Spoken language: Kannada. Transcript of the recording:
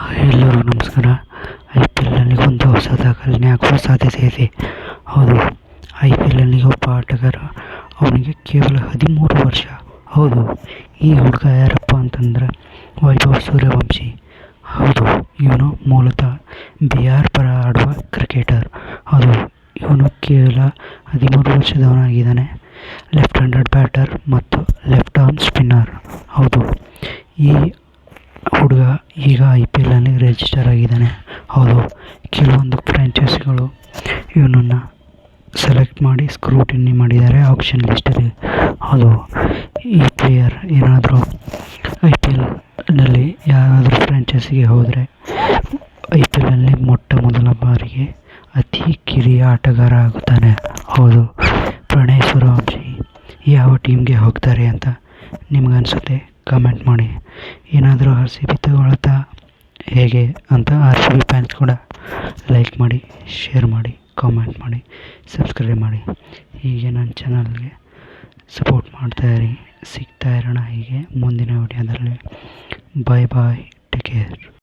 ಹಾಯ್ ಎಲ್ಲರಿಗೂ ನಮಸ್ಕಾರ. ಐ ಪಿ ಎಲ್ನಲ್ಲಿ ಒಂದು ಹೊಸ ದಾಖಲೆ ಆಗುವ ಸಾಧ್ಯತೆ ಇದೆ. ಹೌದು, ಐ ಪಿ ಎಲ್ನಲ್ಲಿ ಒಬ್ಬ ಆಟಗಾರ. ಅವನಿಗೆ ಕೇವಲ ಹದಿಮೂರು ವರ್ಷ. ಹೌದು, ಈ ಹುಡುಗ ಯಾರಪ್ಪ ಅಂತಂದ್ರೆ ವೈಭವ್ ಸೂರ್ಯವಂಶಿ. ಹೌದು, ಇವನು ಮೂಲತಃ ಬಿಹಾರ್ ಪರ ಆಡುವ ಕ್ರಿಕೆಟರ್. ಹೌದು ಇವನು ಕೇವಲ ಹದಿಮೂರು ವರ್ಷದವನಾಗಿದ್ದಾನೆ. ಲೆಫ್ಟ್ ಹ್ಯಾಂಡೆಡ್ ಬ್ಯಾಟರ್ ಮತ್ತು ಲೆಫ್ಟ್ ಆರ್ಮ್ ಸ್ಪಿನ್ನರ್. ಹೌದು, ಈ ಹುಡುಗ ಈಗ ಐ ಪಿ ಎಲ್ನಲ್ಲಿ ರಿಜಿಸ್ಟರ್ ಆಗಿದ್ದಾನೆ. ಹೌದು, ಕೆಲವೊಂದು ಫ್ರ್ಯಾಂಚೈಸಿಗಳು ಇವನನ್ನು ಸೆಲೆಕ್ಟ್ ಮಾಡಿ ಸ್ಕ್ರೂಟಿನಿ ಮಾಡಿದ್ದಾರೆ ಆಪ್ಷನ್ ಲಿಸ್ಟಲ್ಲಿ ಹೌದು, ಈ ಪ್ಲೇಯರ್ ಏನಾದರೂ ಐ ಪಿ ಎಲ್ನಲ್ಲಿ ಯಾರಾದರೂ ಫ್ರ್ಯಾಂಚೈಸಿಗೆ ಹೋದರೆ ಐ ಪಿ ಎಲ್ನಲ್ಲಿ ಮೊಟ್ಟ ಮೊದಲ ಬಾರಿಗೆ ಅತಿ ಕಿರಿಯ ಆಟಗಾರ ಆಗುತ್ತಾನೆ. ಹೌದು, ಪ್ರಣಯ್ ಸೂರ್ಯವಂಶಿ ಯಾವ ಟೀಮ್ಗೆ ಹೋಗ್ತಾರೆ ಅಂತ ನಿಮ್ಗನ್ಸುತ್ತೆ? ಕಮೆಂಟ್ ಮಾಡಿ. ಏನಾದರೂ ಆರ್ ಸಿ ಬಿ ತಗೊಳ್ತಾ ಹೇಗೆ ಅಂತ ಆರ್ ಸಿ ಬಿ ಫ್ಯಾನ್ಸ್ ಕೂಡ ಲೈಕ್ ಮಾಡಿ ಶೇರ್ ಮಾಡಿ ಕಾಮೆಂಟ್ ಮಾಡಿ ಸಬ್ಸ್ಕ್ರೈಬ್ ಮಾಡಿ. ಹೀಗೆ ನನ್ನ ಚಾನಲ್ಗೆ ಸಪೋರ್ಟ್ ಮಾಡ್ತಾಯಿರಿ ಸಿಗ್ತಾ ಇರೋಣ ಹೀಗೆ ಮುಂದಿನ ವಿಡಿಯೋದಲ್ಲಿ ಬಾಯ್ ಬಾಯ್ ಟೇಕ್ ಕೇರ್